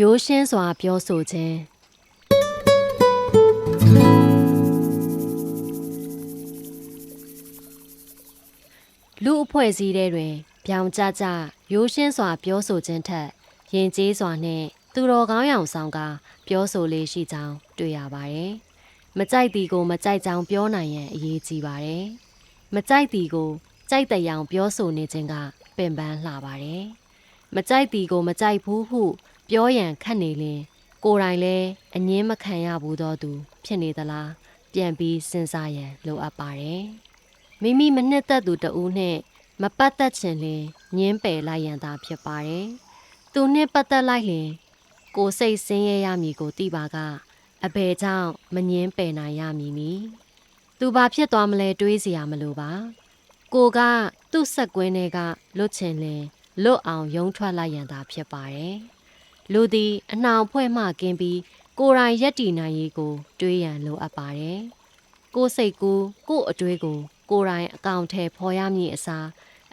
ရိုးရှင်းစွာပြောဆိုခြင်းလူအဖွဲ့အစည်းတွေတွင် ပြောင်ကြကြရိုးရှင်းစွာပြောဆိုခြင်းထက်ယဉ်ကျေးစွာနှင့်သူတော်ကောင်းရောင်ဆောင်က ပြောဆိုလေးရှိကြောင်းတွေ့ရပါတယ်။မကြိုက်သည်ကိုမကြိုက်ကြောင်းပြောနိုင်ရန်အရေးကြီးပါတယ်။မကြိုက်သည်ကိုကြိုက်တဲ့ရောင်ပြောဆိုနေခြင်းကပင်ပန်းလှပါတယ်။မကြိုက်သည်ကိုမကြိုက်ဘူးဟု ပြောရန်ခက်နေလင်ကိုယ်တိုင်လည်းအငင်းမခံရဘူးသောသူ ဖြစ်နေသလားပြန်ပြီးစဉ်းစားရန်လိုအပ်ပါတယ်။မိမိမနှစ်သက်သူတဦးနှင့်မပတ်သက်ခြင်းလင်ညင်းပယ်လိုက်ရန်သာဖြစ်ပါတယ်။သူနှင့်ပတ်သက်လိုက်လင် ကိုယ်စိတ်ဆင်းရဲရမည်ကိုသိပါကအဘယ်ကြောင့်မငင်းပယ်နိုင်ရမည်နီ။သူဘာဖြစ်သွားမလဲတွေးစရာမလိုပါ။ကိုကသူ့ဆက်ကွင်းထဲကလွတ်ချင်လင်လွတ်အောင်ယုံထွက်လိုက်ရန်သာဖြစ်ပါတယ်။ လူသည်အနှောင်ဖွဲ့မှကင်းပြီးကိုယ်တိုင်ရက်တည်နိုင်ရေးကို တွေးရန်လိုအပ်ပါတယ်။ကိုယ်စိတ်ကူးကိုယ်အတွေးကို ကိုယ်တိုင်အကောင့်ထဲဖော်ရမည်အစား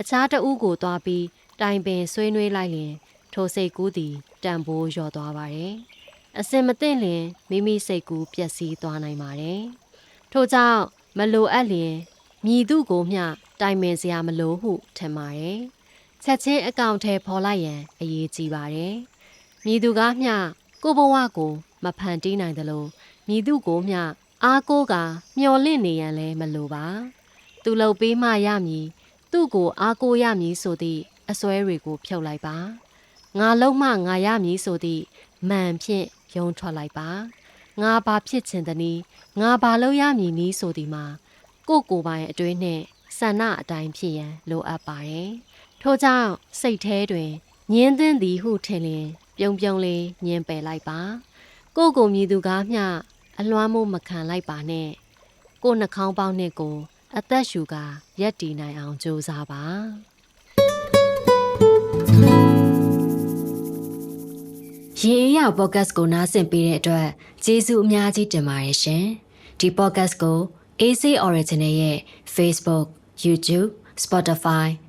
အခြားတဦးကိုတွားပြီးတိုင်ပင်ဆွေးနွေးလိုက်ရင် ထိုစိတ်ကူးသည်တန်ဖိုးလျော့သွားပါတယ်။အစင်မသိလျင်မိမိစိတ်ကူးပျက်စီးသွားနိုင်ပါတယ်။ထို့ကြောင့်မလိုအပ်လျင်မြည်သူကိုမျှတိုင်ပင်စရာမလိုဟုထင်ပါတယ်။ချက်ချင်းအကောင့်ထဲဖော်လိုက်ရန်အရေးကြီးပါတယ်။ မြည်သူကမျှကိုယ့်ဘဝကို မဖန်တီးနိုင်သလိုမြည်သူကိုမျှအားကိုးကမျော်လင့်နေရန်လည်းမလိုပါ။သူလှုပ်ပေးမှရမည်သူ့ကိုအားကိုးရမည်ဆိုသည့်အစွဲတွေကိုဖြုတ်လိုက်ပါငါလုံးမှငါရမည်ဆိုသည့်မှန်ဖြင့်ယုံထွက်လိုက်ပါငါဘာဖြစ်ချင်သနည်းငါဘာလုပ်ရမည်နည်းဆိုသည်မှာကိုယ့်ကိုယ်ပိုင်အတွေးနှင့်ဆန္ဒအတိုင်းဖြစ်ရန်လိုအပ်ပါတယ်ထို့ကြောင့်စိတ်ထဲတွင်ညင်းသင်းသည်ဟုထင်လျင် ပြုံပြုံလေးညင်းပယ်လိုက်ပါကိုယ့်ကိုမြည်သူကားမျှအလွမ်းမို့မခံလိုက်ပါနဲ့ကိုယ်နှာခေါင်းပေါက်နဲ့ကိုယ်အသက်ရှူကာရက်တည်နိုင်အောင်ကြိုးစားပါရေအေးရပေါ့ကတ်ကိုနားဆင်ပေးတဲ့အတွက်ကျေးဇူးအများကြီးတင်ပါတယ်ရှင်ဒီပေါ့ကတ်ကို AC Original ရဲ့ Facebook, YouTube, Spotify,